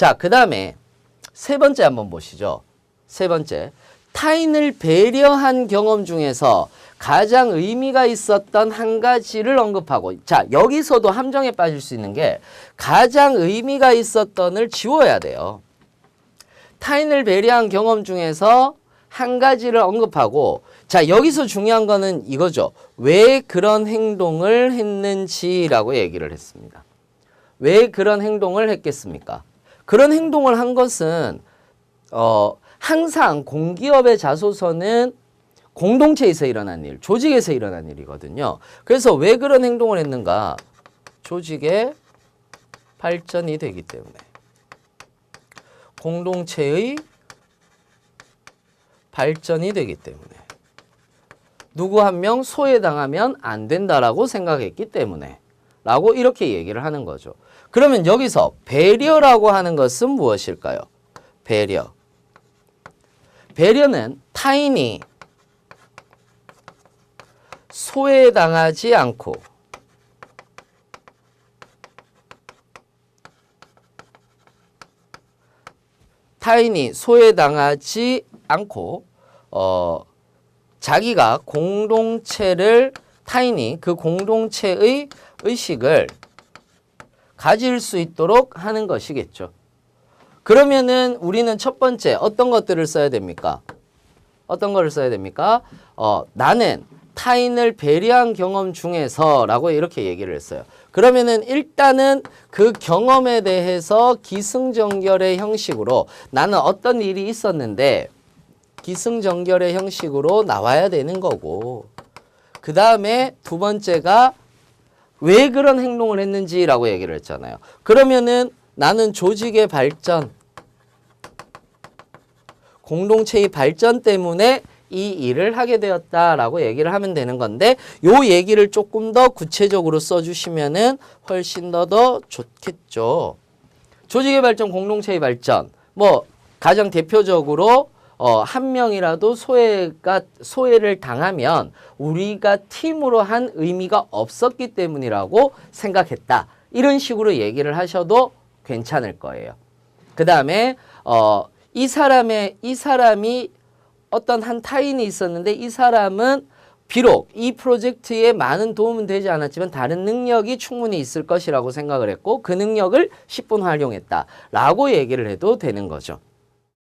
자, 그 다음에 세 번째 한번 보시죠. 세 번째. 타인을 배려한 경험 중에서 가장 의미가 있었던 한 가지를 언급하고 자 여기서도 함정에 빠질 수 있는 게 가장 의미가 있었던을 지워야 돼요. 타인을 배려한 경험 중에서 한 가지를 언급하고 자 여기서 중요한 거는 이거죠. 왜 그런 행동을 했는지라고 얘기를 했습니다. 왜 그런 행동을 했겠습니까? 그런 행동을 한 것은 어 항상 공기업의 자소서는 공동체에서 일어난 일, 조직에서 일어난 일이거든요. 그래서 왜 그런 행동을 했는가? 조직의 발전이 되기 때문에. 공동체의 발전이 되기 때문에. 누구 한 명 소외당하면 안 된다라고 생각했기 때문에. 라고 이렇게 얘기를 하는 거죠. 그러면 여기서 배려라고 하는 것은 무엇일까요? 배려. 배려는 타인이 소외당하지 않고 타인이 소외당하지 않고 어 자기가 공동체를 타인이 그 공동체의 의식을 가질 수 있도록 하는 것이겠죠. 그러면은 우리는 첫 번째 어떤 것들을 써야 됩니까? 어떤 거를 써야 됩니까? 어, 나는 타인을 배려한 경험 중에서 라고 이렇게 얘기를 했어요. 그러면은 일단은 그 경험에 대해서 기승전결의 형식으로 나는 어떤 일이 있었는데 기승전결의 형식으로 나와야 되는 거고 그 다음에 두 번째가 왜 그런 행동을 했는지라고 얘기를 했잖아요. 그러면은 나는 조직의 발전, 공동체의 발전 때문에 이 일을 하게 되었다라고 얘기를 하면 되는 건데 요 얘기를 조금 더 구체적으로 써주시면은 훨씬 더 더 좋겠죠. 조직의 발전, 공동체의 발전. 뭐 가장 대표적으로 어, 한 명이라도 소외가 소외를 당하면 우리가 팀으로 한 의미가 없었기 때문이라고 생각했다. 이런 식으로 얘기를 하셔도 괜찮을 거예요. 그 다음에 어, 이 사람의 이 사람이 어떤 한 타인이 있었는데 이 사람은 비록 이 프로젝트에 많은 도움은 되지 않았지만 다른 능력이 충분히 있을 것이라고 생각을 했고 그 능력을 10분 활용했다 라고 얘기를 해도 되는 거죠.